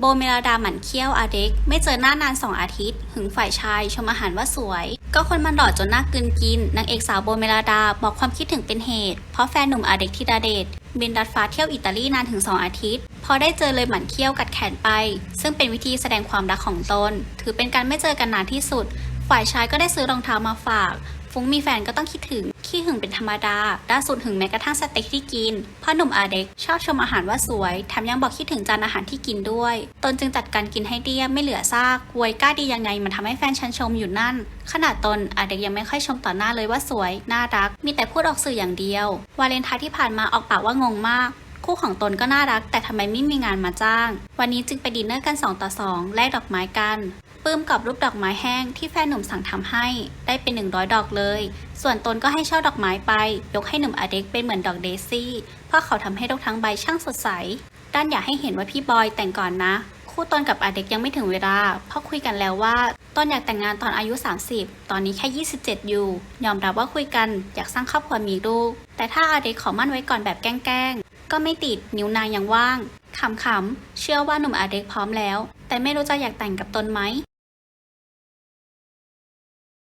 โบเมลาดาหมั่นเคี้ยวอาเด็ก ไม่เจอหน้านานสองอาทิตย์ หึงฝ่ายชายชมอาหารว่าสวย ก็คนมันหล่อจนน่ากลืนกินนางเอกสาวโบเมลาดาบอกความคิดถึงเป็นเหตุ เพราะแฟนหนุ่มอาเด็กธิดาเดชบินดัดฟ้าเที่ยวอิตาลีนานถึง 2 อาทิตย์ พอได้เจอเลยหมั่นเคี้ยวกัดแขนไป ซึ่งเป็นวิธีแสดงความรักของตน ถือเป็นการไม่เจอกันนานที่สุด ฝ่ายชายก็ได้ซื้อรองเท้ามาฝาก ฟุ้งมีแฟนก็ต้องคิดถึง ขี้หึงเป็นธรรมดาล่าสุดหึงแม้กระทั่งสเต็กที่กินพ่อหนุ่มอาเด็กชอบชมอาหารว่าสวยแถมยังบอกคิดถึงจานอาหารที่กินด้วย ตนจึงจัดการกินให้เดียไม่เหลือซากววยกล้าดียังไงมันทำให้แฟนฉันชมอยู่นั่น ขนาดตนอาเด็กยังไม่ค่อยชมต่อหน้าเลยว่าสวย น่ารัก มีแต่พูดออกสื่ออย่างเดียว วาเลนไทน์ที่ผ่านมาออกปากว่างงมากคู่ของตนก็น่ารัก แต่ทำไมไม่มีงานมาจ้าง วันนี้จึงไปดินเนอร์กัน 2 ต่อ 2 แลกดอกไม้กัน ปลื้มกับรูปดอกไม้แห้งที่แฟนหนุ่มสั่งทำให้ได้เป็น 100 ดอกเลย ส่วนตนก็ให้เช่อดอกไม้ไป ยกให้หนุ่มอเด็กเป็นเหมือนดอกเดซี่ เพราะเขาทำให้ดอกทั้งใบช่างสดใส ด้านอยากให้เห็นว่าพี่บอยแต่งก่อนนะ คู่ตนกับอเด็กยังไม่ถึงเวลา เพราะคุยกันแล้วว่าตนอยากแต่งงานตอนอายุ 30 ตอนนี้แค่ 27 อยู่ ยอมรับว่าคุยกันอยากสร้างครอบครัวมีลูก แต่ถ้าอเด็กขอมั่นไว้ก่อนแบบแกล้งก็ไม่ติดนิ้วนางยังว่างขำๆ เชื่อว่าหนุ่มอาเด็กพร้อมแล้ว แต่ไม่รู้จะอยากแต่งกับตนไหม